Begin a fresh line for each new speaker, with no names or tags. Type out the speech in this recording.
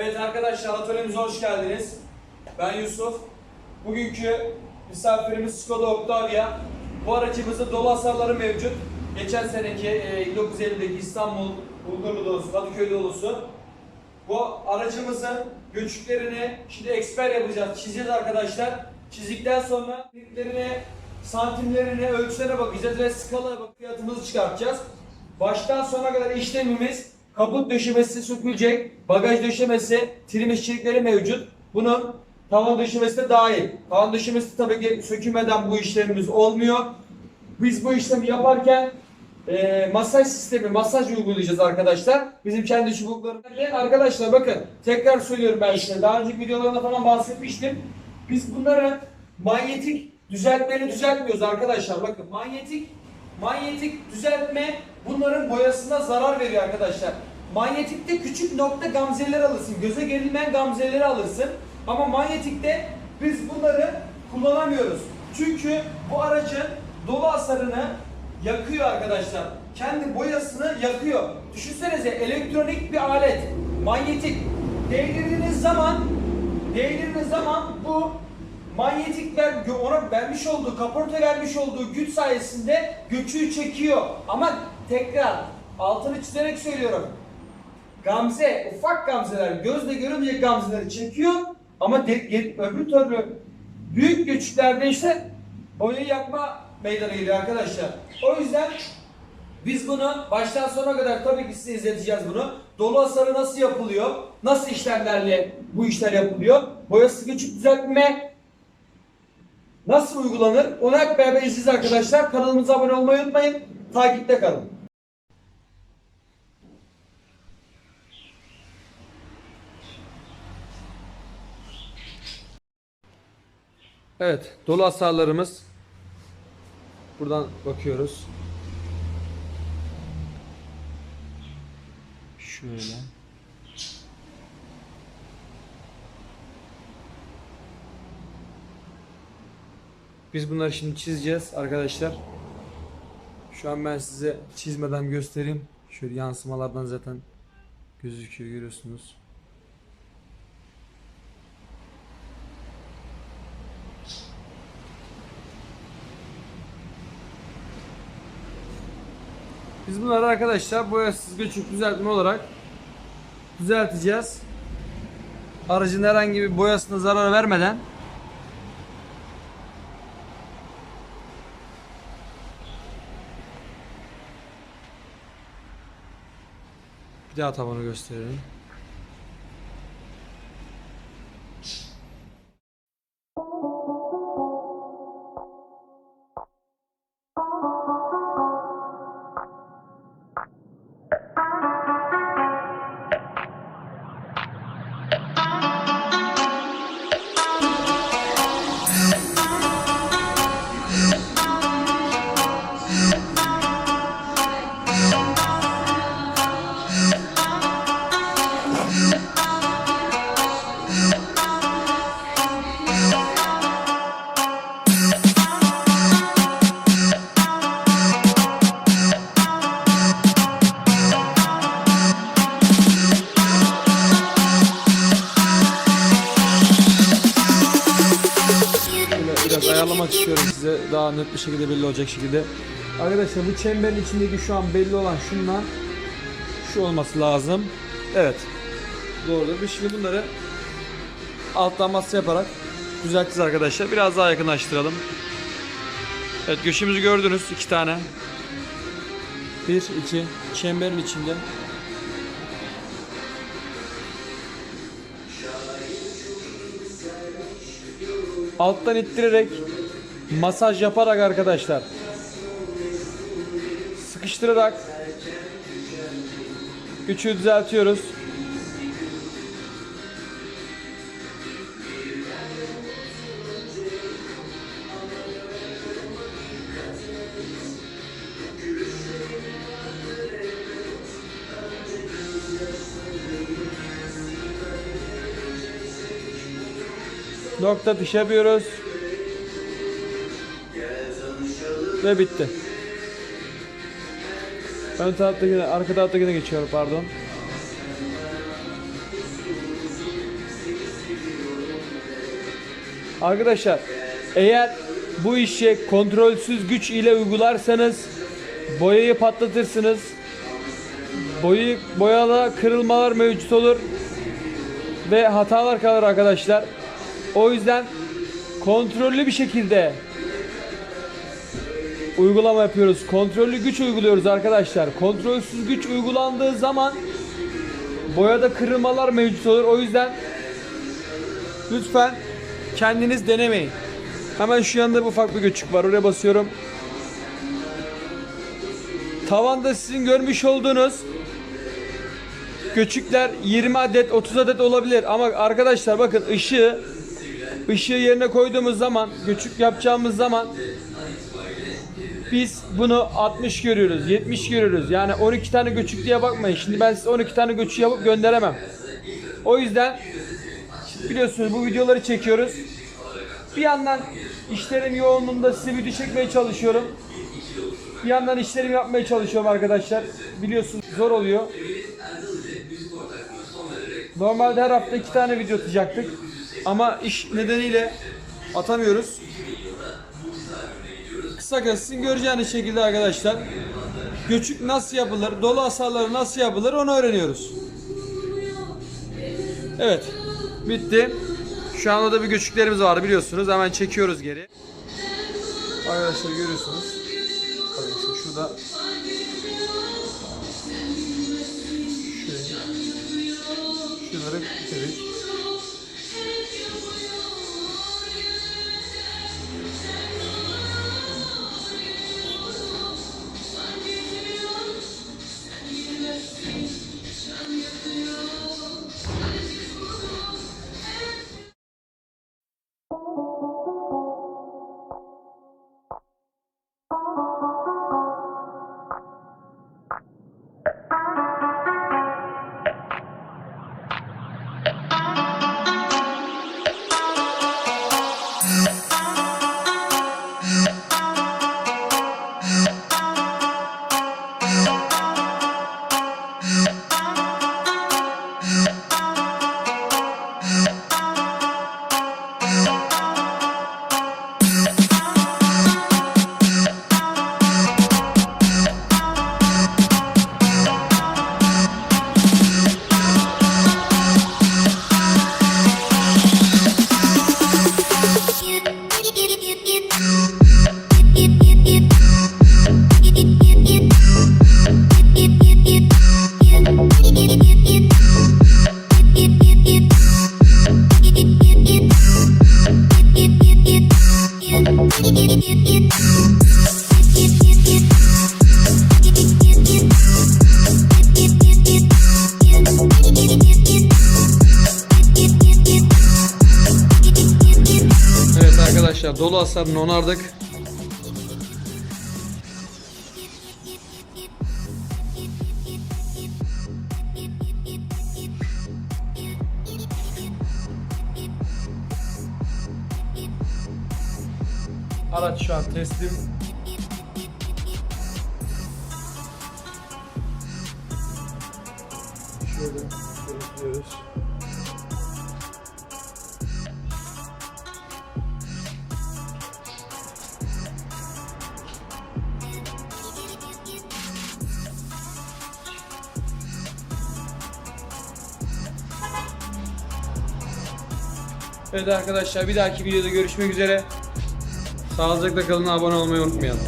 Evet arkadaşlar atölyemize hoş geldiniz. Ben Yusuf. Bugünkü misafirimiz Skoda Octavia. Bu aracımızda dolu hasarları mevcut. Geçen seneki e, 1950'deki İstanbul Bulgurlu dolusu, Kadıköy dolusu. Bu aracımızın göçüklerini şimdi eksper yapacağız, çizeceğiz arkadaşlar. Çizdikten sonra linklerine, santimlerine, ölçülerine bakacağız ve skala bak fiyatımızı çıkartacağız. Baştan sona kadar işlemimiz kaput döşemesi sökülecek, bagaj döşemesi, trim işçilikleri mevcut. Bunun tavan döşemesi de dahil. Tavan döşemesi tabii ki sökülmeden bu işlemimiz olmuyor. Biz bu işlemi yaparken e, masaj sistemi, masaj uygulayacağız arkadaşlar. Bizim kendi çubuklarımız. Arkadaşlar bakın tekrar söylüyorum ben size. Daha önceki videolarında falan bahsetmiştim. Biz bunları manyetik düzeltmeli düzeltmiyoruz arkadaşlar. Bakın manyetik manyetik düzeltme bunların boyasına zarar veriyor arkadaşlar. Manyetikte küçük nokta gamzeleri alırsın. Göze gerilmeyen gamzeleri alırsın. Ama manyetikte biz bunları kullanamıyoruz. Çünkü bu aracın dolu hasarını yakıyor arkadaşlar. Kendi boyasını yakıyor. Düşünsenize elektronik bir alet. Manyetik. Değdirdiğiniz zaman değdirdiğiniz zaman bu manyetik ver, ona vermiş olduğu, kaporta vermiş olduğu güç sayesinde göçüğü çekiyor. Ama tekrar altını çizerek söylüyorum. Gamze, ufak gamzeler, gözle görünmeyecek gamzeleri çekiyor. Ama de, öbür türlü büyük göçüklerde işte boyayı yakma meydana geliyor arkadaşlar. O yüzden biz bunu baştan sona kadar tabii ki size izleteceğiz bunu. Dolu hasarı nasıl yapılıyor? Nasıl işlemlerle bu işler yapılıyor? Boyası küçük düzeltme nasıl uygulanır? Onu hep beraber izleyeceğiz arkadaşlar. Kanalımıza abone olmayı unutmayın. Takipte kalın. Evet, dolu hasarlarımız. Buradan bakıyoruz. Şöyle. Biz bunları şimdi çizeceğiz arkadaşlar. Şu an ben size çizmeden göstereyim. Şöyle yansımalardan zaten gözüküyor görüyorsunuz. Biz bunları arkadaşlar boyasız göçük düzeltme olarak düzelteceğiz. Aracın herhangi bir boyasına zarar vermeden Bir daha tavanı gösterelim. Ayarlamak istiyorum size daha net bir şekilde belli olacak şekilde. Arkadaşlar bu çemberin içindeki şu an belli olan şunla şu olması lazım. Evet. Doğrudur. Biz şimdi bunları alttan masa yaparak düzelteceğiz arkadaşlar. Biraz daha yakınlaştıralım. Evet göşümüzü gördünüz. iki tane. Bir, iki. Çemberin içinde. Alttan ittirerek masaj yaparak arkadaşlar sıkıştırarak güçü düzeltiyoruz. Nokta atış yapıyoruz. Ve bitti. Ön taraftakine, arka taraftakine geçiyorum pardon. Arkadaşlar eğer bu işi kontrolsüz güç ile uygularsanız boyayı patlatırsınız. Boyu boyada kırılmalar mevcut olur ve hatalar kalır arkadaşlar. O yüzden kontrollü bir şekilde uygulama yapıyoruz. Kontrollü güç uyguluyoruz arkadaşlar. Kontrolsüz güç uygulandığı zaman boyada kırılmalar mevcut olur. O yüzden lütfen kendiniz denemeyin. Hemen şu yanda bir ufak bir göçük var. Oraya basıyorum. Tavanda sizin görmüş olduğunuz göçükler 20 adet 30 adet olabilir ama arkadaşlar bakın ışığı ışığı yerine koyduğumuz zaman göçük yapacağımız zaman biz bunu 60 görüyoruz 70 görüyoruz. Yani 12 tane göçük diye bakmayın. Şimdi ben size 12 tane göçük yapıp gönderemem. O yüzden biliyorsunuz bu videoları çekiyoruz. Bir yandan işlerim yoğunluğunda size video çekmeye çalışıyorum. Bir yandan işlerimi yapmaya çalışıyorum arkadaşlar. Biliyorsunuz zor oluyor. Normalde her hafta iki tane video atacaktık. Ama iş nedeniyle atamıyoruz. Kısa sizin göreceğiniz şekilde arkadaşlar göçük nasıl yapılır, dolu hasarları nasıl yapılır onu öğreniyoruz. Evet. Bitti. Şu anda da bir göçüklerimiz var biliyorsunuz. Hemen çekiyoruz geri. Arkadaşlar görüyorsunuz. Arkadaşlar şurada şöyle Şunları bitirdik. Arkadaşlar dolu hasarını onardık. Araç şu an teslim. Şöyle bekliyoruz. Evet arkadaşlar bir dahaki videoda görüşmek üzere. Sağlıcakla kalın abone olmayı unutmayalım.